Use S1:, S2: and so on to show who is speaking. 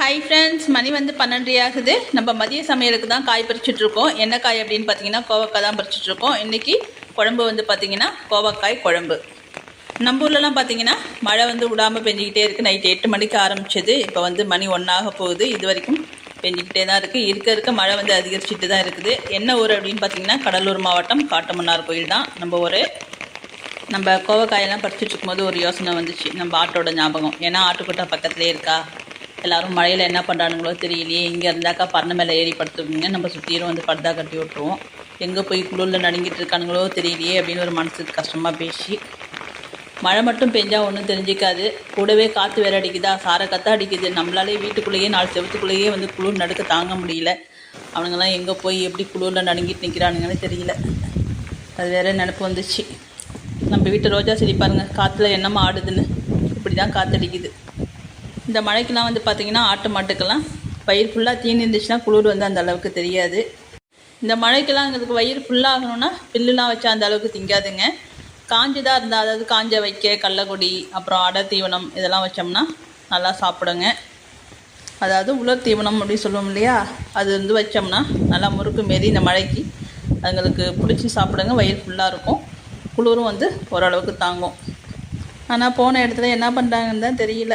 S1: Hi friends மணி வந்து பன்னெண்டு ஆகுது நம்ம மதிய சமையலுக்கு தான் காய் பறிச்சுட்டு இருக்கோம் என்ன காய் அப்படின்னு பார்த்தீங்கன்னா கோவக்காய் தான் பறிச்சுட்டு இருக்கோம் இன்றைக்கி குழம்பு வந்து பார்த்தீங்கன்னா கோவக்காய் குழம்பு. நம்ம ஊர்லலாம் பார்த்தீங்கன்னா மழை வந்து விடாமல் பெஞ்சிக்கிட்டே இருக்குது நைட்டு எட்டு மணிக்கு ஆரம்பிச்சது. இப்போ வந்து மணி ஒன்றாக போகுது. இது வரைக்கும் பெஞ்சிக்கிட்டே தான் இருக்குது இருக்க இருக்க மழை வந்து அதிகரிச்சுட்டு தான் இருக்குது. என்ன ஊர் அப்படின்னு பார்த்தீங்கன்னா கடலூர் மாவட்டம் காட்டமன்னார் கோயில் தான். நம்ம ஊர் நம்ம கோவக்காயெல்லாம் பறிச்சுட்டு இருக்கும்போது ஒரு யோசனை வந்துச்சு. நம்ம ஆட்டோட ஞாபகம். ஏன்னா ஆட்டுக்கொட்டை பக்கத்துலேயே இருக்கா? எல்லாரும் மழையில் என்ன பண்ணுறானுங்களோ தெரியலையே. இங்கே இருந்தாக்கா பறனை மேலே ஏறி படுத்துவீங்க நம்ம சுற்றிலும் வந்து பர்தா கட்டி விட்ருவோம் எங்கே போய் குளிரில் நடுங்கிட்டு இருக்கானுங்களோ தெரியலையே அப்படின்னு ஒரு மனசுக்கு கஷ்டமாக பேசி. மழை மட்டும் பெஞ்சால் ஒன்றும் தெரிஞ்சிக்காது. கூடவே காற்று வேற அடிக்குதா? சார கத்தா அடிக்குது. நம்மளாலே வீட்டுக்குள்ளேயே நாலு செவத்துக்குள்ளேயே வந்து குளிர் நடுக்க தாங்க முடியல. அவனுங்கெல்லாம் எங்கே போய் எப்படி குளிரில் நடுங்கிட்டு நிற்கிறானுங்கன்னு தெரியல. அது வேறு நினப்பு வந்துச்சு. நம்ம வீட்டு ரோஜா செடி பாருங்கள் காற்றுல என்னமா ஆடுதுன்னு. இப்படி தான் காற்றடிக்குது இந்த மழைக்கெலாம் வந்து பார்த்திங்கன்னா ஆட்டு மாட்டுக்கெல்லாம் பயிர் ஃபுல்லாக தீனி இருந்துச்சுன்னா குளிர் வந்து அந்த அளவுக்கு தெரியாது. இந்த மழைக்கெல்லாம் எங்களுக்கு வயிறு ஃபுல்லாகணும்னா பில்லுலாம் வச்சா அந்த அளவுக்கு திங்காதுங்க. காஞ்சதாக இருந்தால் அதாவது காஞ்ச வைக்க கடலக்கொடி அப்புறம் அடை தீவனம் இதெல்லாம் வச்சோம்னா நல்லா சாப்பிடுங்க. அதாவது உலர் தீவனம் அப்படின்னு சொல்லுவோம் இல்லையா? அது வந்து வச்சோம்னா நல்லா முறுக்கு மாரி இந்த மழைக்கு அதுங்களுக்கு பிடிச்சி சாப்பிடுங்க. வயிறு ஃபுல்லாக இருக்கும். குளிரும் வந்து ஓரளவுக்கு தாங்கும். ஆனால் போன இடத்துல என்ன பண்ணுறாங்கன்னு தான் தெரியல.